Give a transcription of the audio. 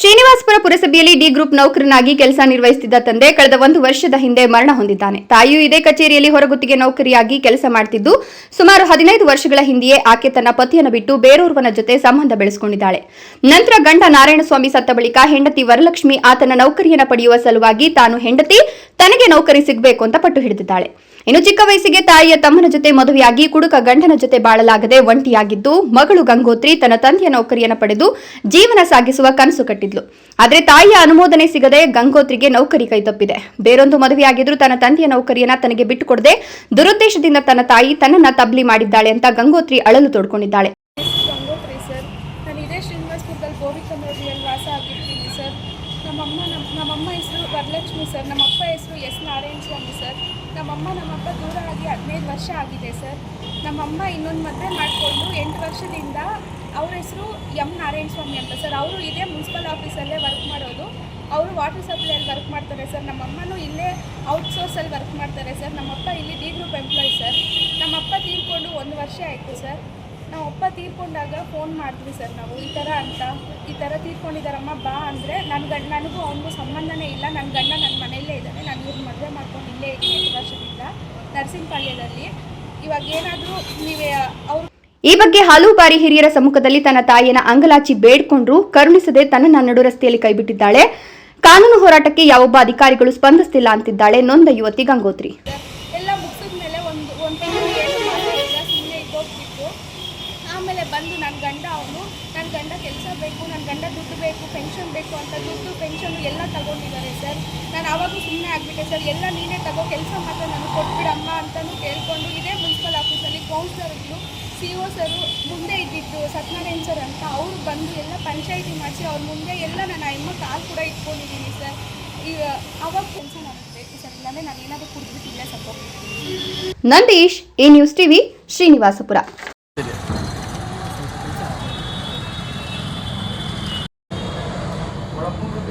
ಶ್ರೀನಿವಾಸಪುರ ಪುರಸಭೆಯಲ್ಲಿ D group ನೌಕರನಾಗಿ ಕೆಲಸ ನಿರ್ವಹಿಸುತ್ತಿದ್ದ ತಂದೆ ಕಳೆದ ಒಂದು ವರ್ಷದ ಹಿಂದೆ ಮರಣ ಹೊಂದಿದ್ದಾನೆ. ತಾಯಿಯು ಇದೇ ಕಚೇರಿಯಲ್ಲಿ ಹೊರಗುತ್ತಿಗೆ ನೌಕರಿಯಾಗಿ ಕೆಲಸ ಮಾಡುತ್ತಿದ್ದು ಸುಮಾರು ಹದಿನೈದು ವರ್ಷಗಳ ಹಿಂದೆಯೇ ಆಕೆ ತನ್ನ ಪತಿಯನ್ನು ಬಿಟ್ಟು ಬೇರೊರ್ವನ ಜೊತೆ ಸಂಬಂಧ ಬೆಳೆಸಿಕೊಂಡಿದ್ದಾಳೆ. ನಂತರ ಗಂಡ ನಾರಾಯಣಸ್ವಾಮಿ ಸತ್ತ ಬಳಿಕ ಹೆಂಡತಿ ವರಲಕ್ಷ್ಮಿ ಆತನ ನೌಕರಿಯನ್ನು ಪಡೆಯುವ ಸಲುವಾಗಿ ತಾನು ಹೆಂಡತಿ ತನಗೆ ನೌಕರಿ ಸಿಗಬೇಕು ಅಂತ ಪಟ್ಟು ಹಿಡಿದಿದ್ದಾಳೆ. ಇನ್ನು ಚಿಕ್ಕ ವಯಸ್ಸಿಗೆ ತಾಯಿಯ ತಮ್ಮನ ಜೊತೆ ಮದುವೆಯಾಗಿ ಕುಡುಕ ಗಂಡನ ಜೊತೆ ಬಾಳಲಾಗದೆ ಒಂಟಿಯಾಗಿದ್ದು, ಮಗಳು ಗಂಗೋತ್ರಿ ತನ್ನ ತಂದೆಯ ನೌಕರಿಯನ್ನು ಪಡೆದು ಜೀವನ ಸಾಗಿಸುವ ಕನಸು ಕಟ್ಟಿದ್ಲು. ಆದರೆ ತಾಯಿಯ ಅನುಮೋದನೆ ಸಿಗದೆ ಗಂಗೋತ್ರಿಗೆ ನೌಕರಿ ಕೈತಪ್ಪಿದೆ. ಬೇರೊಂದು ಮದುವೆಯಾಗಿದ್ರೂ ತನ್ನ ತಂದೆಯ ನೌಕರಿಯನ್ನ ತನಗೆ ಬಿಟ್ಟುಕೊಡದೆ ದುರುದ್ದೇಶದಿಂದ ತನ್ನ ತಾಯಿ ತನ್ನನ್ನ ತಬ್ಲಿ ಮಾಡಿದ್ದಾಳೆ ಅಂತ ಗಂಗೋತ್ರಿ ಅಳಲು ತೋಡ್ಕೊಂಡಿದ್ದಾಳೆ. ಸರ್. ನಮ್ಮಮ್ಮ ನಮ್ಮ ನಮ್ಮಮ್ಮ ಹೆಸರು ವರಲಕ್ಷ್ಮಿ ಸರ್. ನಮ್ಮಪ್ಪ ಹೆಸರು ಎಸ್ ನಾರಾಯಣ ಸ್ವಾಮಿ ಸರ್. ನಮ್ಮಮ್ಮ, ನಮ್ಮಪ್ಪ ದೂರ ಆಗಿ ಹದಿನೈದು ವರ್ಷ ಆಗಿದೆ ಸರ್. ನಮ್ಮಮ್ಮ ಇನ್ನೊಂದು ಮದುವೆ ಮಾಡಿಕೊಂಡು ಎಂಟು ವರ್ಷದಿಂದ ಅವ್ರ ಹೆಸರು ಎಂ ನಾರಾಯಣ ಸ್ವಾಮಿ ಅಂತ ಸರ್. ಅವರು ಇದೇ ಮುನ್ಸಿಪಲ್ ಆಫೀಸಲ್ಲೇ ವರ್ಕ್ ಮಾಡೋದು. ಅವರು ವಾಟರ್ ಸಪ್ಲೈಯಲ್ಲಿ ವರ್ಕ್ ಮಾಡ್ತಾರೆ ಸರ್. ನಮ್ಮಮ್ಮನೂ ಇಲ್ಲೇ ಔಟ್ಸೋರ್ಸಲ್ಲಿ ವರ್ಕ್ ಮಾಡ್ತಾರೆ ಸರ್. ನಮ್ಮಪ್ಪ ಇಲ್ಲಿ ಡಿ ಗ್ರೂಪ್ ಎಂಪ್ಲಾಯ್ ಸರ್. ನಮ್ಮಪ್ಪ ತೀರ್ಕೊಂಡು ಒಂದು ವರ್ಷ ಆಯಿತು ಸರ್. ನಾವು ಅಪ್ಪ ತೀರ್ಕೊಂಡಾಗ ಫೋನ್ ಮಾಡ್ತೀವಿ ಸರ್ ನಾವು. ಈ ಥರ ಅಂತ. ಈ ಥರ ತೀರ್ಕೊಂಡಿದ್ದಾರಮ್ಮ ಬಾ ಅಂದರೆ ನನ್ನ ಗಂಡ ನನಗೂ ಅವನಿಗೂ ಸಂಬಂಧನೇ ಇಲ್ಲ. ನನ್ನ ಗಂಡ ನನ್ನ ಮನೆಯಲ್ಲೇ ಇದ್ದಾನೆ ನಾನು ಇವ್ರು ಮದುವೆ ಮಾಡ್ಕೊಂಡು ಇಲ್ಲೇ ಇದ್ದೀನಿ ವರ್ಷದಿಂದ ನರಸಿಂಹಪಾಳ್ಯದಲ್ಲಿ ಇವಾಗ ಏನಾದರೂ ನೀವೇ ಅವ್ರು ಈ ಬಗ್ಗೆ ಹಲವು ಬಾರಿ ಹಿರಿಯರ ಸಮ್ಮುಖದಲ್ಲಿ ತನ್ನ ತಾಯಿಯನ್ನ ಅಂಗಲಾಚಿ ಬೇಡ್ಕೊಂಡ್ರು ಕರುಣಿಸದೆ ತನ್ನನ್ನ ನಡು ರಸ್ತೆಯಲ್ಲಿ ಕೈಬಿಟ್ಟಿದ್ದಾಳೆ. ಕಾನೂನು ಹೋರಾಟಕ್ಕೆ ಯಾವೊಬ್ಬ ಅಧಿಕಾರಿಗಳು ಸ್ಪಂದಿಸ್ತಿಲ್ಲ ಅಂತಿದ್ದಾಳೆ. ನೊಂದ ಯುವತಿ ಗಂಗೋತ್ರಿ. ಎಲ್ಲ ಮುಗಿಸಿದ ಮೇಲೆ ಒಂದು ಒಂದು ತಿಂಗಳು ಏನು ಸುಮ್ಮನೆ ಇದ್ದೋಗ್ಬಿಟ್ಟು ಆಮೇಲೆ ಬಂದು ನನ್ನ ಗಂಡ ಅವನು ನನ್ನ ಗಂಡ ಕೆಲಸ ಬೇಕು ನನ್ನ ಗಂಡ ದುಡ್ಡು ಬೇಕು ಪೆನ್ಷನ್ ಬೇಕು ಅಂತ ದುಡ್ಡು ಪೆನ್ಷನ್ನು ಎಲ್ಲ ತಗೊಂಡಿದ್ದಾರೆ ಸರ್. ನಾನು ಆವಾಗೂ ಸುಮ್ಮನೆ ಆಗಿಬಿಟ್ಟೆ ಸರ್. ಎಲ್ಲ ನೀನೇ ತಗೋ, ಕೆಲಸ ಮಾತ್ರ ನನಗೆ ಕೊಟ್ಬಿಡಮ್ಮ ಅಂತಲೂ ಕೇಳ್ಕೊಂಡು ಇದೇ ಮುನ್ಸಿಪಲ್ ಆಫೀಸಲ್ಲಿ ಕೌನ್ಸಿಲರ್ಗಳು ಸಿ ಒ ಸರು ಮುಂದೆ ಇದ್ದಿದ್ದು ಸತ್ಯನಾರಾಯಣ ಸರ್ ಅಂತ. ಅವರು ಬಂದು ಎಲ್ಲ ಪಂಚಾಯಿತಿ ಮಾಡಿಸಿ ಅವ್ರ ಮುಂದೆ ಎಲ್ಲ ನಾನು ಅಮ್ಮ ಕಾಲು ಕೂಡ ಇಟ್ಕೊಂಡಿದ್ದೀನಿ ಸರ್. ಈಗ ಅವಾಗ ಕೆಲಸ ಮಾಡಬೇಕು ಸರ್ ಇಲ್ಲಾಂದರೆ ನಾನು ಏನಾದರೂ ಕುಡಿದ್ಬಿಟ್ಟು ಇಲ್ಲೇ ಸತ್ತೋಗ್ಬಿಡ್ತೀನಿ. Nandish A news TV Srinivasapura.